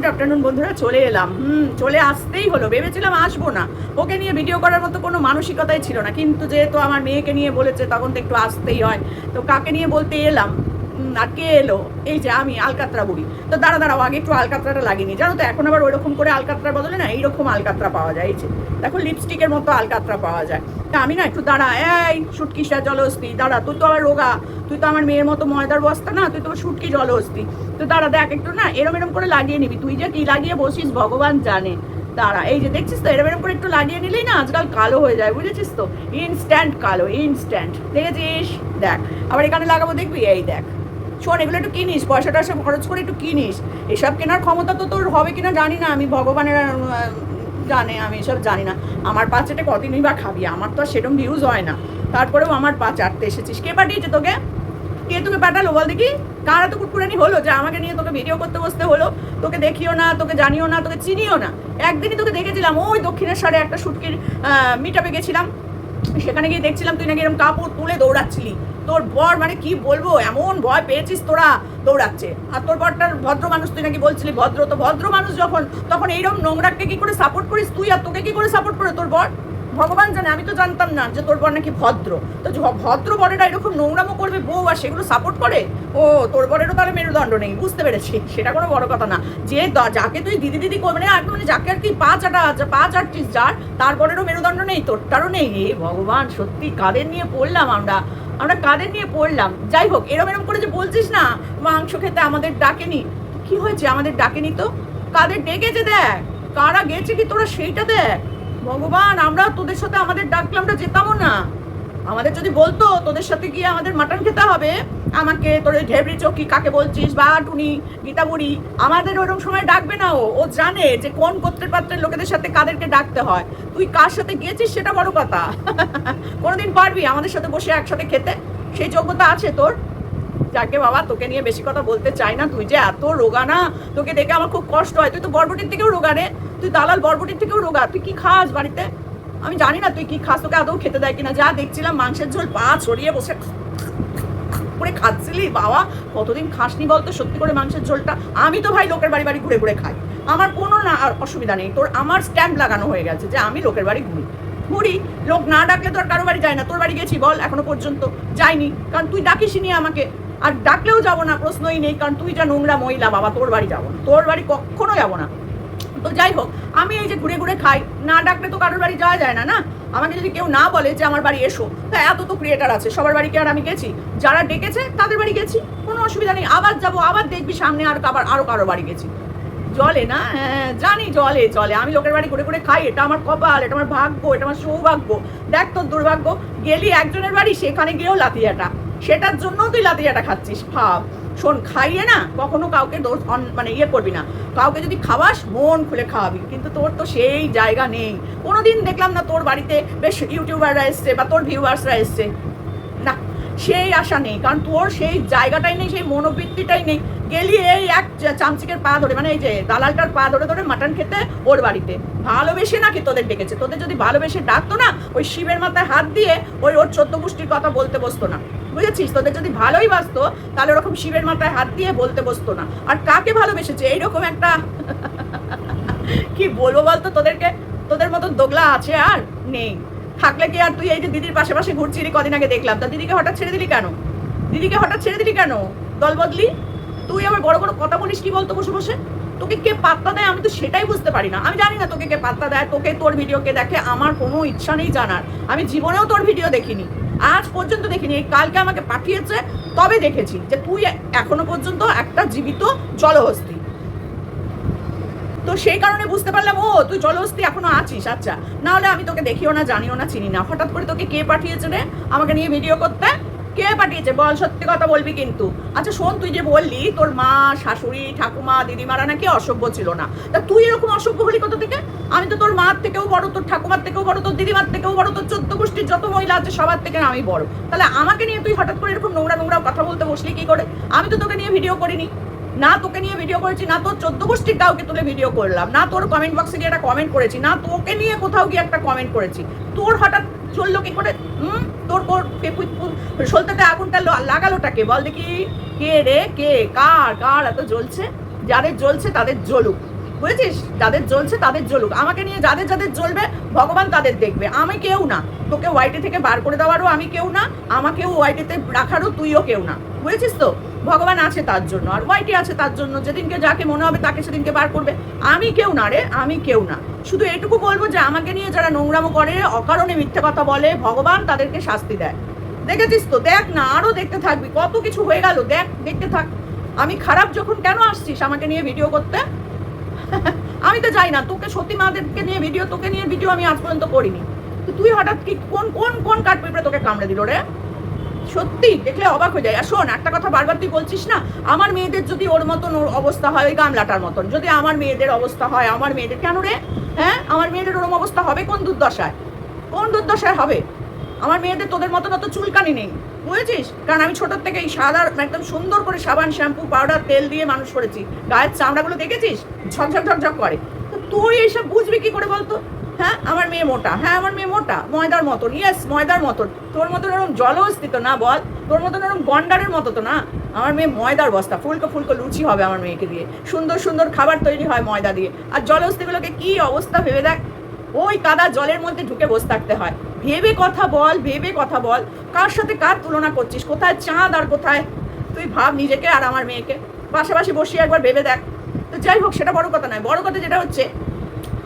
Good afternoon বন্ধুরা, চলে এলাম। হুম, চলে আসতেই হলো। ভেবেছিলাম আসব না। ওকে নিয়ে ভিডিও করার মতো কোনো মানসিকতাই ছিল না। কিন্তু যেহেতু আমার মেয়েকে নিয়ে বলেছে, তখন তো একটু আসতেই হয়। তো কাকে নিয়ে বলতে এলাম? কে এলো, এই যে আমি আলকাতরা বুড়ি। তো দাঁড়া, দাঁড়াও, আগে একটু আলকাতরাটা লাগিনি জানো তো, এখন আবার ওইরকম করে আলকাতরার বদলে না এইরকম আলকাতরা পাওয়া যায়, এই যে। দেখো লিপস্টিকের মতো আলকাতরা পাওয়া যায়। তা আমি না একটু দাঁড়া, এই সুটকিসা জলহস্তি, দাঁড়া, তুই তো আবার রোগা। তুই তো আমার মেয়ের মতো ময়দার বস্তা না, তুই তো সুটকি জলহস্তি। তো দাঁড়া, দেখ, একটু না এরম এরম করে লাগিয়ে নিবি। তুই যে কি লাগিয়ে বসিস, ভগবান জানে। দাঁড়া, এই যে দেখছিস তো, এরম এরম করে একটু লাগিয়ে নিলেই না আজকাল কালো হয়ে যায়, বুঝেছিস তো? ইনস্ট্যান্ট কালো ইনস্ট্যান্ট দেখেছিস? দেখ, আবার এখানে লাগাবো, দেখবি? এই দেখ। শোন, এগুলো একটু কিনিস, পয়সা টয়সা খরচ করে একটু কিনিস। এসব কেনার ক্ষমতা তো তোর হবে কিনা জানি না, আমি ভগবানের জানে, আমি এসব জানি না। আমার পা চেটে কদিনই বা খাবি, আমার তো আর সেরকম ভিউজ হয় না। তারপরেও আমার পা চাটতে এসেছিস। কে পাঠিয়েছে তোকে? কে তোকে পাঠালো বল দেখি? কারা তো কুটকুরানি হলো যে আমাকে নিয়ে তোকে ভিডিও করতে বসতে হলো? তোকে দেখিও না, তোকে জানিও না, তোকে চিনিও না। একদিনই তোকে দেখেছিলাম, ওই দক্ষিণেশ্বরে একটা শুটকির মিট আপে গেছিলাম। সেখানে গিয়ে দেখছিলাম তুই নাকি এরকম কাপড় তুলে দৌড়াচ্ছিলি। তোর বর মানে কি বলব? এমন ভয় পেয়েছিস তোরা দৌড়াচ্ছে। আর তোর বরটার ভদ্র মানুষ তুই নাকি বলছিলি? ভদ্র তো ভদ্র মানুষ যখন, তখন এইরকম নোংরাকে কি করে সাপোর্ট করিস তুই? আর তোকে কি করে সাপোর্ট করে তোর বর? ভগবান জানে, আমি তো জানতাম না যে তোর বর নাকি ভদ্র। তো ভদ্র বরেরা এরকম নোংরামো করবে বউ আর সেগুলো সাপোর্ট করে? ও, তোর বরেরও তাহলে মেরুদণ্ড নেই, বুঝতে পেরেছি। সেটা কোনো বড় কথা না। যে যাকে তুই দিদি দিদি করবে না আর মানে যাকে আর কি পা চাটা পা চাটছিস যার, তার বরেরও মেরুদণ্ড নেই, তোরটারও নেই। এ ভগবান, সত্যি কাদের নিয়ে পড়লাম আমরা? আমরা কাদের নিয়ে পড়লাম? যাই হোক, এরম এরম করে যে বলছিস না, মাংস খেতে আমাদের ডাকেনি। কি হয়েছে? আমাদের ডাকেনি তো? কাদের ডেকেছে দেখ? কারা গেছে কি তোরা সেইটা দেখ? ভগবান, আমরা তোদের সাথে আমাদের ডাকলে আমরা যেতামও না। আমাদের যদি বলতো, তোদের সাথে গিয়ে আমাদের মাটন খেতে হবে, আমাকে তোর ঢেবরি চৌকি কাকে বলছিস বা টুনি, গীতাবুড়ি, আমাদের ওরকম সময় ডাকবে না ও। ও জানে যে কোন গোত্রের পাত্রের লোকেদের সাথে কাদেরকে ডাকতে হয়। তুই কার সাথে গিয়েছিস সেটা বড় কথা। কোনোদিন পারবি আমাদের সাথে বসে একসাথে খেতে। সেই যোগ্যতা আছে তোর। যাকে বাবা, তোকে নিয়ে বেশি কথা বলতে চাই না। তুই যে এত রোগা না, তোকে দেখে আমার খুব কষ্ট হয়। তুই তো বরবটির থেকেও রোগা রে। তুই দালাল বরবটির থেকেও রোগা। তুই কি খাস বাড়িতে? আমি জানি না তুই কি খাস, তোকে আদৌ খেতে দেয় কিনা। যা দেখছিলাম, মাংসের ঝোল, পা ছড়িয়ে বসে করে খাচ্ছিলি। বাবা, কতদিন খাসনি বলতো সত্যি করে মাংসের ঝোলটা? আমি তো ভাই লোকের বাড়ি বাড়ি ঘুরে ঘুরে খাই। আমার কোনো না আর অসুবিধা নেই। তোর আমার স্ট্যাম্প লাগানো হয়ে গেছে যে আমি লোকের বাড়ি ঘুরি। ঘুরি? লোক না ডাকলে তোর কারও বাড়ি যায় না। তোর বাড়ি গেছি বল এখনও পর্যন্ত। যাইনি। কারণ তুই ডাকিসনি আমাকে। আর ডাকলেও যাব না, প্রশ্নই নেই। কারণ তুই যা নোংরা মহিলা, বাবা, তোর বাড়ি যাব না। তোর বাড়ি কখনো যাব না। তো যাই হোক, আমি এই যে ঘুরে ঘুরে খাই, না ডাকলে তো কারোর বাড়ি যাওয়া যায় না না? আমাকে যদি কেউ না বলে যে আমার বাড়ি এসো, তা এত তো ক্রিয়েটার আছে, সবার বাড়িকে আর আমি গেছি? যারা ডেকেছে, তাদের বাড়ি গেছি, কোনো অসুবিধা নেই, আবার যাব, আবার দেখবি সামনে আর আবার আরও কারও বাড়ি গেছি। জলে না? হ্যাঁ জানি জলে জলে। আমি লোকের বাড়ি ঘুরে ঘুরে খাই, এটা আমার কপাল, এটা আমার ভাগ্য, এটা আমার সৌভাগ্য। দেখ তোর দুর্ভাগ্য, গেলি একজনের বাড়ি, সেখানে গিয়েও লাতিয়াটা সেটার জন্য তুই লাতিয়াটা খাচ্ছিস, ভাব। শোন, খাইয়ে না কখনো কাউকে দোষ মানে ইয়ে করবি না। কাউকে যদি খাওয়াস, মন খুলে খাওয়াবি। কিন্তু তোর তো সেই জায়গা নেই। কোনো দিন দেখলাম না তোর বাড়িতে বেশ ইউটিউবাররা এসছে বা তোর ভিউয়ার্সরা এসছে। না, সেই আশা নেই। কারণ তোর সেই জায়গাটাই নেই, সেই মনোবৃত্তিটাই নেই। গেলি এই এক চামচিকের পা ধরে মানে এই যে দালালটার পা ধরে ধরে মাটন খেতে ওর বাড়িতে। ভালোবেসে নাকি তোদের ডেকেছে? তোদের যদি ভালোবেসে ডাকতো না, ওই শিবের মাথায় হাত দিয়ে ওই ওর চোদ্দ গোষ্ঠীর কথা বলতে বসতো না। বুঝেছিস? তোদের যদি ভালোই বাসতো, তাহলে ওরকম শিবের মাথায় হাত দিয়ে বলতে বসতো না। আর কাকে ভালোবেসেছে? এইরকম একটা কি বলব বলতো? তোদেরকে, তোদের মতো দোগলা আছে আর নেই। থাকলে কি আর তুই এই যে দিদির পাশে পাশে ঘুরছিলি কদিন আগে দেখলাম? তা দিদিকে হঠাৎ ছেড়ে দিলি কেন? দিদিকে হঠাৎ ছেড়ে দিলি কেন? দল বদলি? তুই আবার বড় বড় কথা বলিস কি বলতো বসে বসে? তোকে কে পাত্তা দেয় আমি তো সেটাই বুঝতে পারি না। আমি জানি না তোকে কে পাত্তা দেয়, তোকে তোর ভিডিও কে দেখে আমার কোনো ইচ্ছা নেই জানার। আমি জীবনেও তোর ভিডিও দেখিনি। আজ পর্যন্ত দেখিনি। কালকে আমাকে পাঠিয়েছে, তবে দেখেছি যে তুই এখনও পর্যন্ত একটা জীবিত জলহস্তি। তো সেই কারণে বুঝতে পারলাম, ও, তুই জলহস্তি এখনও আছিস আচ্ছা। না হলে আমি তোকে দেখিও না, জানিও না, চিনি না। হঠাৎ করে তোকে কে পাঠিয়েছে রে? আমাকে নিয়ে ভিডিও করতে? কে পাঠিয়েছে? বল, সত্যি কথা বলবি কিন্তু। আচ্ছা শোন, তুই যে বললি, তোর মা, শাশুড়ি, ঠাকুমা, দিদিমারা নাকি অসভ্য ছিল না। তা তুই এরকম অসভ্য হলি কোথা থেকে? আমি তো তোর মার থেকেও বড়, তোর ঠাকুমার থেকেও বড়, তোর দিদিমার থেকেও বড়, তোর চোদ্দ গোষ্ঠীর যত মহিলা আছে, সবার থেকে আমি বড়। তাহলে আমাকে নিয়ে তুই হঠাৎ করে এরকম নোংরা নোংরা কথা বলতে বসলি কি করে? আমি তো তোকে নিয়ে ভিডিও করিনি। না তোকে নিয়ে ভিডিও করেছি, না তোর চোদ্দ গোষ্ঠীর কাউকে তুলে ভিডিও করলাম, না তোর কমেন্ট বক্সে গিয়ে একটা কমেন্ট করেছি, না তোকে নিয়ে কোথাও গিয়ে একটা কমেন্ট করেছি। তোর হঠাৎ চলল কি করে? হুম? তোর সলতেতে আগুনটা ল- লাগালোটা কে? বল দেখি। কে রে? কে? কার? কার? এত জ্বলছে? যাদের জ্বলছে তাদের জ্বলুক। বুঝেছিস? যাদের জ্বলছে তাদের জ্বলুক। আমাকে নিয়ে যাদের যাদের জ্বলবে, ভগবান তাদের দেখবে। আমি কেউ না। তোকে ওয়াইটি থেকে বার করে দেওয়ারও আমি কেউ না। আমাকেও ওয়াইটিতে রাখারও তুইও কেউ না। বুঝেছিস তো? ভগবান আছে তার জন্য, আর ওয়াইটি আছে তার জন্য, যেদিনকে যাকে মনে হবে তাকে সেদিনকে বার করবে। আমি কেউ না রে, আমি কেউ না। শুধু এটুকু বলব যে আমাকে নিয়ে যারা নোংরামো করে, অকারণে মিথ্যে কথা বলে, ভগবান তাদেরকে শাস্তি দেয়। দেখেছিস তো? দেখ না, আরও দেখতে থাকবি। কত কিছু হয়ে গেল, দেখ, দেখতে থাক। আমি খারাপ যখন কেন আসছিস আমাকে নিয়ে ভিডিও করতে? আমি তো যাই না, তোকে সত্যি মাদেরকে নিয়ে ভিডিও তোকে নিয়ে ভিডিও আমি আজ পর্যন্ত করিনি। তুই হঠাৎ কি কোন কোন কোন কাঠ পেঁপড়ে তোকে কামড়ে দিল রে? সত্যি? দেখলে অবাক হয়ে যায়। আর শোন, একটা কথা বারবার তুই বলছিস না, আমার মেয়েদের যদি ওর মতন ওর অবস্থা হয়, ওই গামলাটার মতন, যদি আমার মেয়েদের অবস্থা হয়, আমার মেয়েদের, কেন রে? হ্যাঁ? আমার মেয়েদের ওরম অবস্থা হবে? কোন দুর্দশায়? কোন দুর্দশায় হবে? আমার মেয়েদের তোদের মতন অত চুলকানি নেই, বুঝেছিস? কারণ আমি ছোটোর থেকে এই সাদা, একদম সুন্দর করে সাবান, শ্যাম্পু, পাউডার, তেল দিয়ে মানুষ করেছি। গায়ের চামড়াগুলো দেখেছিস? ঝকঝক ঝকঝক করে। তো তুই এইসব বুঝবি কি করে বলতো? হ্যাঁ আমার মেয়ে মোটা। হ্যাঁ আমার মেয়ে মোটা। ময়দার মতন। ইয়েস ময়দার মতন। তোর মতন ওরকম জলস্থিত না, বল। তোর মতন ওরকম গন্ডারের মতো তো না। আমার মেয়ে ময়দার বস্তা। ফুলকো ফুলকো লুচি হবে আমার মেয়েকে দিয়ে। সুন্দর সুন্দর খাবার তৈরি হয় ময়দা দিয়ে। আর জলস্থিগুলোকে কি অবস্থা ভেবে দেখ। ওই কাদা জলের মধ্যে ঢুকে বসে থাকতে হয়। ভেবে কথা বল, ভেবে কথা বল। কার সাথে কার তুলনা করছিস? কোথায় চাঁদ আর কোথায় তুই ভাব নিজেকে আর আমার মেয়েকে? পাশাপাশি বসিয়ে একবার ভেবে দেখ। তো যাই হোক, সেটা বড় কথা নয়। বড় কথা যেটা হচ্ছে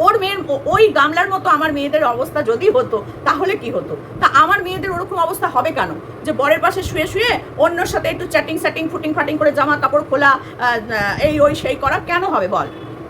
ওর মেয়ের ওই গামলার মতো আমার মেয়েদের অবস্থা যদি হতো, তাহলে কি হতো? তা আমার মেয়েদের ওরকম অবস্থা হবে কেন? যে বরের পাশে শুয়ে শুয়ে অন্যর সাথে একটু চ্যাটিং স্যাটিং ফুটিং ফাটিং করে জামা কাপড় খোলা এই, ওই, সেই করা কেন হবে বল?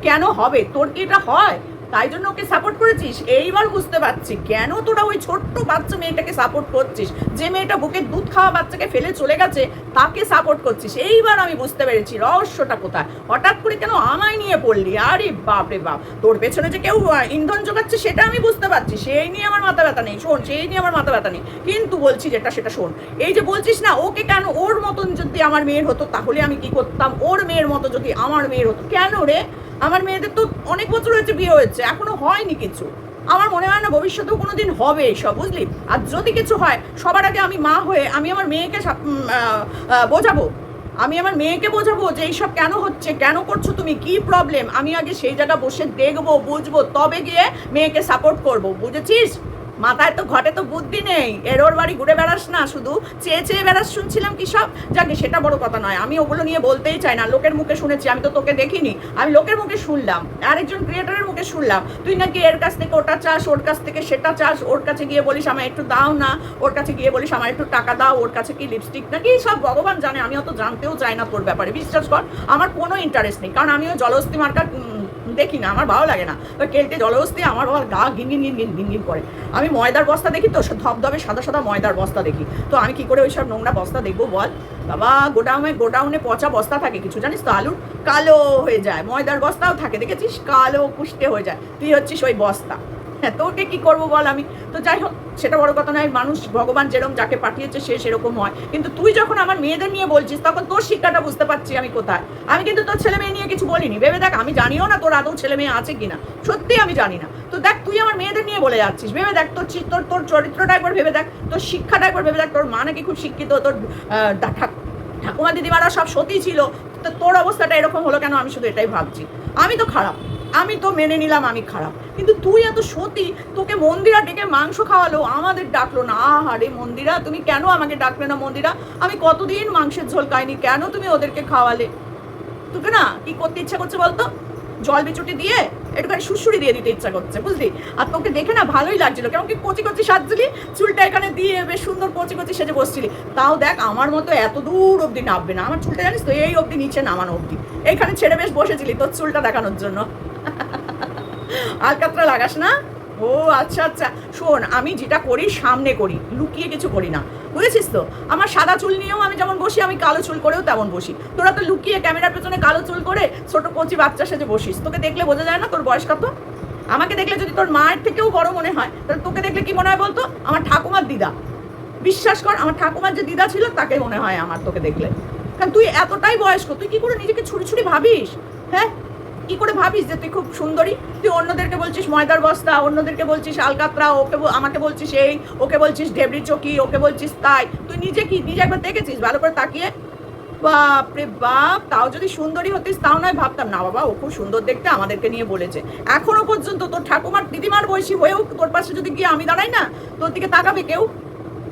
কেন হবে? তোর কি এটা হয়? তাই জন্য ওকে সাপোর্ট করেছিস? এইবার বুঝতে পারছি কেন তোরা ওই ছোট্ট বাচ্চা মেয়েটাকে সাপোর্ট করছিস? যে মেয়েটা বুকে দুধ খাওয়া বাচ্চাকে ফেলে চলে গেছে, তাকে সাপোর্ট করছিস। এইবার আমি বুঝতে পেরেছি রহস্যটা কোথায়। হঠাৎ করে কেন আমায় নিয়ে পড়লি? আরে বাপ রে বাপ। তোর পেছনে যে কেউ ইন্ধন জোগাচ্ছে সেটা আমি বুঝতে পারছি। সেই নিয়ে আমার মাথা ব্যথা নেই। শোন, সেই নিয়ে আমার মাথা ব্যথা নেই। কিন্তু বলছি যেটা, সেটা শোন। এই যে বলছিস না, ওকে কেন ওর মতন যদি আমার মেয়ের হতো, তাহলে আমি কি করতাম? ওর মেয়ের মতো যদি আমার মেয়ের হতো। কেন রে? আমার মেয়েদের তো অনেক বছর হয়েছে বিয়ে হয়েছে, এখনও হয়নি কিছু। আমার মনে হয় না ভবিষ্যতেও কোনো দিন হবে এসব বুঝলি? আর যদি কিছু হয়, সবার আগে আমি মা হয়ে আমি আমার মেয়েকে বোঝাবো। আমি আমার মেয়েকে বোঝাবো যে এইসব কেন হচ্ছে, কেন করছ তুমি, কি প্রবলেম আমি আগে সেই জায়গা বসে দেখব, বুঝব, তবে গিয়ে মেয়েকে সাপোর্ট করব, বুঝেছিস? মাথায় তো ঘটে তো বুদ্ধি নেই। এর ওর বাড়ি ঘুরে বেড়াস না, শুধু চেয়ে চেয়ে বেড়াস শুনছিলাম কি সব? যাকে সেটা বড় কথা নয়, আমি ওগুলো নিয়ে বলতেই চাই না, লোকের মুখে শুনেছি, আমি তো তোকে দেখিনি। আমি লোকের মুখে শুনলাম, আরেকজন ক্রিয়েটারের মুখে শুনলাম, তুই নাকি এর কাছ থেকে ওটা চাস, ওর কাছ থেকে সেটা চাস, ওর কাছে গিয়ে বলিস আমায় একটু দাও না, ওর কাছে গিয়ে বলিস আমার একটু টাকা দাও, ওর কাছে কি লিপস্টিক নাকি? সব ভগবান জানে, আমি অত জানতেও চাই না তোর ব্যাপারে, বিশ্বাস কর, আমার কোনো ইন্টারেস্ট নেই, কারণ আমিও জলস্থি মার্কা দেখি না, আমার ভালো লাগে না। ওই কেলটে জলহস্তি আমার আবার গা গিন গিন গিন গিন গিন গিন করে। আমি ময়দার বস্তা দেখি তো ধবধবে সাদা সাদা ময়দার বস্তা দেখি। তো আমি কি করে ওই সব নোংরা বস্তা দেখব বল? বাবা, গোডাউনে গোডাউনে পচা বস্তা থাকে কিছু, জানিস তো আলুর? কালো হয়ে যায়। ময়দার বস্তাও থাকে, দেখেছিস? কালো কুষ্টে হয়ে যায়। তুই হচ্ছিস ওই বস্তা। তোকে কি করব বল আমি? তো যাই হোক, সেটা বড় কথা নয়, মানুষ ভগবান যেরকম যাকে পাঠিয়েছে সে সেরকম হয়। কিন্তু তুই যখন আমার মেয়েদের নিয়ে বলছিস, তখন তোর শিক্ষাটা বুঝতে পারছি আমি কোথায়। আমি কিন্তু তোর ছেলে মেয়ে নিয়ে কিছু বলিনি। ভেবে দেখ, আমি জানিও না তোর আদৌ ছেলে মেয়ে আছে কিনা। সত্যি আমি জানি না। তো দেখ, তুই আমার মেয়েদের নিয়ে বলে যাচ্ছিস। ভেবে দেখ, তোর তোর তোর চরিত্রটা একবার ভেবে দেখ, তোর শিক্ষাটা একবার ভেবে দেখ, তোর মা নাকি খুব শিক্ষিত, তোর ঠাকুমা দিদিমারা সব সতী ছিল। তো তোর অবস্থাটা এরকম হলো কেন আমি শুধু এটাই ভাবছি। আমি তো খারাপ। আমি তো মেনে নিলাম আমি খারাপ। কিন্তু তুই এত সতী, তোকে মন্দিরা ডেকে মাংস খাওয়ালো, আমাদের ডাকলো না। আহারে মন্দিরা, তুমি কেন আমাকে ডাকলে না মন্দিরা? আমি কতদিন মাংসের ঝোল খাইনি, কেন তুমি ওদেরকে খাওয়ালে? তোকে না কি করতে ইচ্ছা করছে বলতো? জল বিচুটি দিয়ে একটুখানি সুসুরি দিয়ে দিতে ইচ্ছা করছে, বুঝলি? আর তোকে দেখে না ভালোই লাগছিল। কেমন কি কচি কচি সাজছিলি? চুলটা এখানে দিয়ে বেশ সুন্দর কচি কচি সেজে বসছিলি। তাও দেখ, আমার মতো এত দূর অবধি নামবে না। আমার চুলটা জানিস তো, এই অবধি নিচে নামানো অবধি। এইখানে ছেড়ে বেশ বসেছিলি তোর চুলটা দেখানোর জন্য। আলকাতরা লাগাস না? ও আচ্ছা আচ্ছা। শোন, আমি যেটা করি, সামনে করি। লুকিয়ে কিছু করি না। বুঝেছিস তো? আমার সাদা চুল নিয়েও আমি যেমন বসি, আমি কালো চুল করেও তেমন বসি। তোরা তো লুকিয়ে ক্যামেরার পেছনে কালো চুল করে ছোট কচি বাচ্চা সেজে বসিস। তোকে দেখলে বোঝা যায় না তোর বয়স কত? আমাকে দেখলে যদি তোর মায়ের থেকেও বড় মনে হয়, তাহলে তোকে দেখলে কি মনে হয় বলতো? আমার ঠাকুমার দিদা। বিশ্বাস কর, আমার ঠাকুমার যে দিদা ছিল, তাকে মনে হয় আমার তোকে দেখলে। কারণ তুই এতটাই বয়স্ক, তুই কি করে নিজেকে ছুরি ছুরি ভাবিস? হ্যাঁ? কি করে ভাবিস যে তুই খুব সুন্দরী? তুই অন্যদেরকে বলছিস ময়দার বস্তা, অন্যদেরকে বলছিস আলকাতরা, ওকে আমাকে বলছিস এই, ওকে বলছিস ঢেবরি চকি, ওকে বলছিস তাই। তুই নিজে কি নিজে একবার দেখেছিস ভালো করে তাকিয়ে? বাপরে বাপ, তাও যদি সুন্দরী হতিস তাও নয় ভাবতাম। না বাবা, ও খুব সুন্দর দেখতে আমাদেরকে নিয়ে বলেছে। এখনও পর্যন্ত তোর ঠাকুমার দিদিমার বয়সী হয়েও তোর পাশে যদি গিয়ে আমি দাঁড়াই না, তোর দিকে তাকাবে কেউ?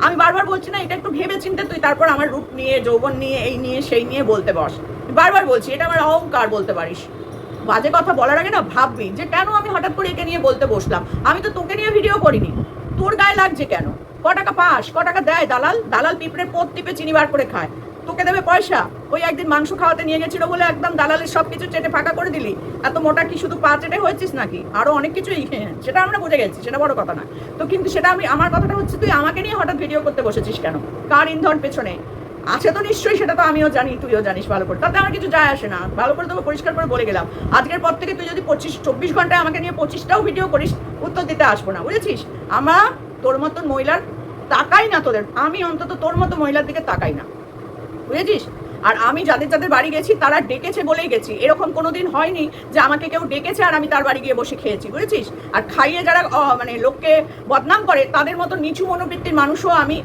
আমি বারবার বলছি না, এটা একটু ভেবে চিন্তে তুই তারপর আমার রূপ নিয়ে, যৌবন নিয়ে, এই নিয়ে, সেই নিয়ে বলতে বস। বারবার বলছি, এটা আমার অহংকার বলতে পারিস। বাজে কথা বলার আগে না ভাববি যে কেন আমি হঠাৎ করে একে নিয়ে বলতে বসলাম? আমি তো তোকে নিয়ে ভিডিও করিনি। তোর গায়ে লাগছে কেন? ক টাকা পাস, ক টাকা দেয়? দালাল? দালাল পিঁপড়ে পোত টিপে চিনি বার করে খায়। তোকে দেবে পয়সা? ওই একদিন মাংস খাওয়াতে নিয়ে গেছিল বলে একদম দালালের সব কিছু চেটে ফাঁকা করে দিলি। এত মোটা কি শুধু পা চেটে হয়েছিস নাকি? আরও অনেক কিছুই। সেটা আমরা বুঝে গেছি, সেটা বড় কথা না। তো কিন্তু সেটা আমি, আমার কথাটা হচ্ছে তুই আমাকে নিয়ে হঠাৎ ভিডিও করতে বসেছিস কেন? কার ইন্ধন পেছনে? আছে তো নিশ্চয়ই, সেটা তো আমিও জানি, তুইও জানিস ভালো করে। তাতে আমার কিছু যায় আসে না। ভালো করে তোকে পরিষ্কার করে বলে গেলাম। আজকের পর থেকে তুই যদি পঁচিশ, চব্বিশ ঘন্টায় আমাকে নিয়ে পঁচিশটাও ভিডিও করিস, উত্তর দিতে আসব না, বুঝেছিস? আমরা তোর মতন মহিলার তাকাই না তোদের। আমি অন্তত তোর মতো মহিলার দিকে তাকাই না। বুঝেছিস? আর আমি যাদের যাদের বাড়ি গেছি, তারা ডেকেছে বলেই গেছি। এরকম কোনোদিন হয়নি যে আমাকে কেউ ডেকেছে আর আমি তার বাড়ি গিয়ে বসে খেয়েছি, বুঝেছিস? আর খাইয়ে যারা মানে লোককে বদনাম করে, তাদের মতো নিচু মনোবৃত্তির মানুষও আমি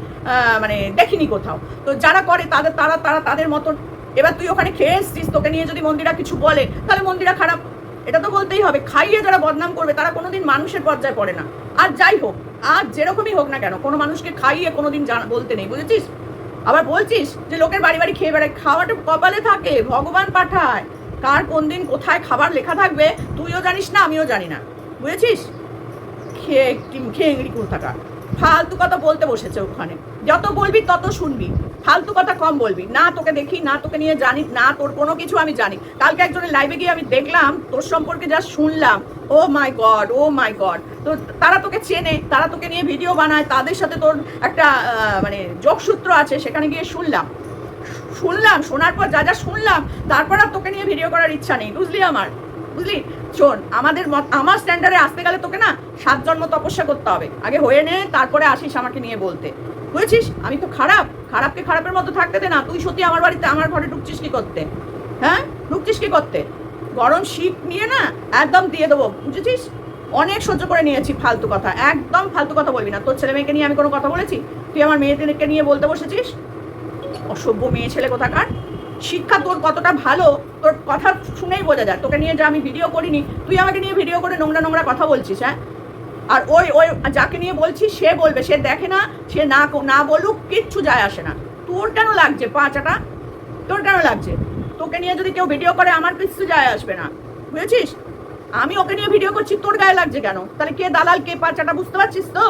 মানে দেখিনি কোথাও। তো যারা করে, তাদের, তারা তারা তাদের মতন। এবার তুই ওখানে খেয়ে এসছিস, তোকে নিয়ে যদি মন্দিরা কিছু বলে, তাহলে মন্দিরা খারাপ। এটা তো বলতেই হবে, খাইয়ে যারা বদনাম করবে, তারা কোনোদিন মানুষের পর্যায়ে পড়ে না। আর যাই হোক, আর যেরকমই হোক না কেন, কোনো মানুষকে খাইয়ে কোনোদিন বলতে নেই, বুঝেছিস? আবার বলছিস যে লোকের বাড়ি বাড়ি খেয়ে বেড়ায়, খাওয়াটা কপালে থাকে, ভগবান পাঠায়। কার কোন দিন কোথায় খাবার লেখা থাকবে, তুইও জানিস না, আমিও জানি না। বুঝেছিস? খেয়ে খেয়ে ইংড়ি কোথাকার ফালতু কথা বলতে বসেছে ওখানে। যত বলবি তত শুনবি। ফালতু কথা কম বলবি। না তোকে দেখি, না তোকে নিয়ে জানি, না তোর কোনো কিছু আমি জানি। কালকে একজনের লাইভে গিয়ে আমি দেখলাম, তোর সম্পর্কে যা শুনলাম, ও মাই গড ও মাই গড তো তারা তোকে চেনে, তারা তোকে নিয়ে ভিডিও বানায়, তাদের সাথে তোর একটা মানে যোগসূত্র আছে, সেখানে গিয়ে শুনলাম। শুনলাম, শোনার পর যা যা শুনলাম, তারপর আর তোকে নিয়ে ভিডিও করার ইচ্ছা নেই, বুঝলি আমার? বুঝলি? শোন, আমাদের মত- আমার স্ট্যান্ডার্ডে আসতে গেলে তোকে না সাত জন্ম তপস্যা করতে হবে। আগে হয়ে নে, তারপরে আসিস আমাকে নিয়ে বলতে। বুঝেছিস আমি তো খারাপ। খারাপকে খারাপের মতো থাকতে দে না। তুই সত্যি আমার বাড়িতে, আমার ঘরে ঢুকছিস কি করতে? হ্যাঁ? ঢুকছিস কি করতে? গরম শীত নিয়ে না একদম দিয়ে দেবো। বুঝেছিস? অনেক সহ্য করে নিয়েছি ফালতু কথা। একদম ফালতু কথা বলবি না। তোর ছেলে মেয়েকে নিয়ে আমি কোনো কথা বলেছি? তুই আমার মেয়েদেরকে নিয়ে বলতে বসেছিস? অসভ্য মেয়ে ছেলে কোথাকার? শিক্ষা তোর কতটা ভালো, তোর কথা শুনেই বোঝা যায়। তোকে নিয়ে যে আমি ভিডিও করিনি, তুই আমাকে নিয়ে ভিডিও করে নোংরা নোংরা কথা বলছিস হ্যাঁ? আর ওই ওই যাকে নিয়ে বলছি সে বলবে, সে দেখে না, সে না না বলুক, কিচ্ছু যায় আসে না। তোর কেন লাগছে পাঁচাটা তোর কেন লাগছে? তোকে নিয়ে যদি কেউ ভিডিও করে, আমার কিচ্ছু যায় আসবে না। বুঝেছিস? আমি ওকে নিয়ে ভিডিও করছি, তোর গায়ে লাগছে কেন? তাহলে কে দালাল, কে পাচাটা বুঝতে পারছিস তো?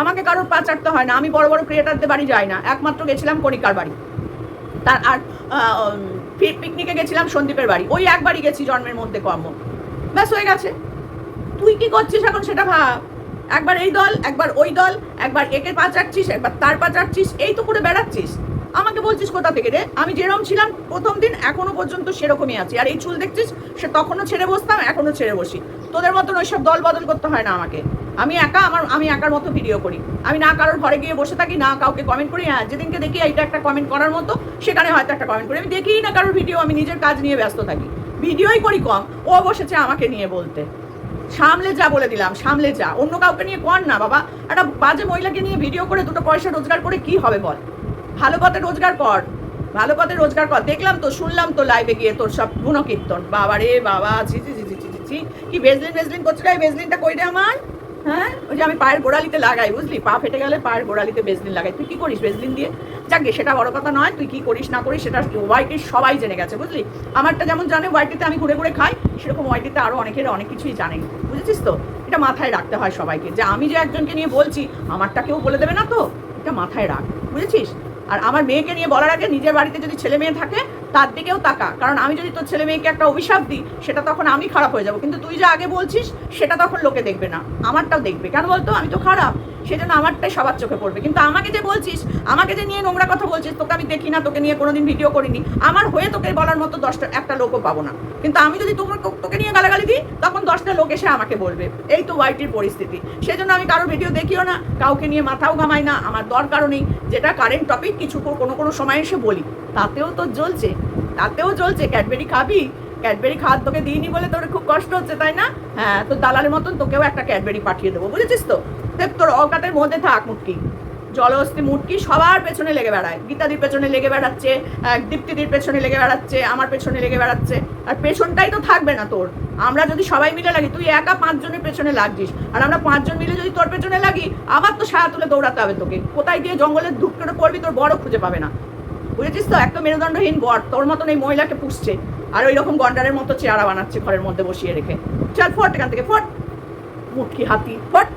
আমাকে কারোর পাচারতে হয় না, আমি বড় বড় ক্রিয়েটারদের বাড়ি যাই না। একমাত্র গেছিলাম কণিকার বাড়ি। তার, আর পিকনিকে গেছিলাম সন্দীপের বাড়ি। ওই একবারই গেছি জন্মের মধ্যে কম। ব্যাস, হয়ে গেছে। তুই কি করছিস এখন সেটা ভাব। একবার এই দল, একবার ওই দল, একবার একে পা চাটছিস, একবার তার পা চাটছিস, এই তো করে বেড়াচ্ছিস। আমাকে বলছিস কোথা থেকে রে? আমি যেরকম ছিলাম প্রথম দিন, এখনও পর্যন্ত সেরকমই আছি। আর এই চুল দেখছিস, সে তখনও ছেড়ে বসতাম, এখনও ছেড়ে বসি। তোদের মতন ওইসব দল বদল করতে হয় না আমাকে। আমি একা আমার, আমি একার মতো ভিডিও করি। আমি না কারোর ঘরে গিয়ে বসে থাকি, না কাউকে কমেন্ট করি। হ্যাঁ যেদিনকে দেখি এইটা একটা কমেন্ট করার মতো, সেখানে হয়তো একটা কমেন্ট করি। আমি দেখিই না কারোর ভিডিও, আমি নিজের কাজ নিয়ে ব্যস্ত থাকি। ভিডিওই করি কম, ও বসেছে আমাকে নিয়ে বলতে। সামলে যা বলে দিলাম সামলে যা। অন্য কাউকে নিয়ে কর না বাবা। একটা বাজে মহিলাকে নিয়ে ভিডিও করে দুটো পয়সা রোজগার করে কি হবে বল? ভালো পথে রোজগার কর ভালো পথে রোজগার কর। দেখলাম তো শুনলাম তো লাইভে গিয়ে তোর সব গুণকীর্তন। বাবা রে বাবা ছি ছি ছি ছি ছি, ছি কি বেজলিন বেজলিন করছে রে? বেজলিনটা কই রে আমার? হ্যাঁ? ওই যে আমি পায়ের গোড়ালিতে লাগাই বুঝলি? পা ফেটে গেলে পায়ের গোড়ালিতে বেজলিন লাগাই। তুই কি করিস বেজলিন দিয়ে? যাকে সেটা বড় কথা নয়। তুই কি করিস না করিস সেটা ওয়াইটির সবাই জেনে গেছে বুঝলি? আমারটা যেমন জানে ওয়াইটিতে আমি ঘুরে ঘুরে খাই। সেরকম ওয়াইটিতে আরও অনেকের অনেক কিছুই জানে বুঝেছিস তো? এটা মাথায় রাখতে হয় সবাইকে। যে আমি যে একজনকে নিয়ে বলছি, আমারটা কেউ বলে দেবে না তো? এটা মাথায় রাখ। বুঝেছিস? আর আমার মেয়েকে নিয়ে বলার আগে নিজের বাড়িতে যদি ছেলে মেয়ে থাকে, তার দিকেও তাকা। কারণ আমি যদি তোর ছেলে মেয়েকে একটা অভিশাপ দিই, সেটা তখন আমি খারাপ হয়ে যাব। কিন্তু তুই যে আগে বলছিস, সেটা তখন লোকে দেখবে না। আমারটাও দেখবে। কেন বলতো? আমি তো খারাপ। সেজন্য আমারটাই সবার চোখে পড়বে। কিন্তু আমাকে যে বলছিস, আমাকে যে নিয়ে নোংরা কথা বলছিস, তোকে আমি দেখি না, তোকে নিয়ে কোনোদিন ভিডিও করিনি, আমার হয়ে তোকে বলার মতো দশটা, একটা লোকও পাবো না। কিন্তু আমি যদি তোমার তোকে নিয়ে গালাগালি দিই, তখন দশটা লোক এসে আমাকে বলবে। এই তো ওয়াইটির পরিস্থিতি। সেজন্য আমি কারও ভিডিও দেখিও না, কাউকে নিয়ে মাথাও ঘামাই না, আমার দরকারও নেই। যেটা কারেন্ট টপিক কিছু কোনো কোনো সময় এসে বলি। তাতেও তো জ্বলছে, তাতেও জ্বলছে। ক্যাডবেরি খাবি? ক্যাডবেরি খাওয়ার তোকে দিইনি বলে তোর খুব কষ্ট হচ্ছে, তাই না? হ্যাঁ তো দালালের মতন তোকেও একটা ক্যাডবেরি পাঠিয়ে দেবো, বুঝেছিস তো? দেখ, তোর অকাতের মধ্যে থাক মুটকি। জলহস্তি মুটকি সবার পেছনে লেগে বেড়ায়। গীতাদির পেছনে লেগে বেড়াচ্ছে দীপ্তিদির পেছনে লেগে বেড়াচ্ছে, আমার পেছনে লেগে বেড়াচ্ছে। আর পেছনটাই তো থাকবে না তোর। আমরা যদি সবাই মিলে লাগি, তুই একা পাঁচজনের পেছনে লাগছিস। আর আমরা পাঁচজন মিলে যদি তোর পেছনে লাগি, আবার তো সারা তুলে দৌড়াতে হবে তোকে। কোথায় গিয়ে জঙ্গলের ধূপ করে পড়বি, তোর বড় খুঁজে পাবে না। বুঝেছিস তো? একটা মেরুদণ্ডহীন বর, তোর মতন এই মহিলাকে পুষছে। আর ওই রকম গন্ডারের মতো চেহারা বানাচ্ছে ঘরের মধ্যে বসিয়ে রেখে। চল, ফট এখান থেকে, ফট। মুটকি হাতি, ফট।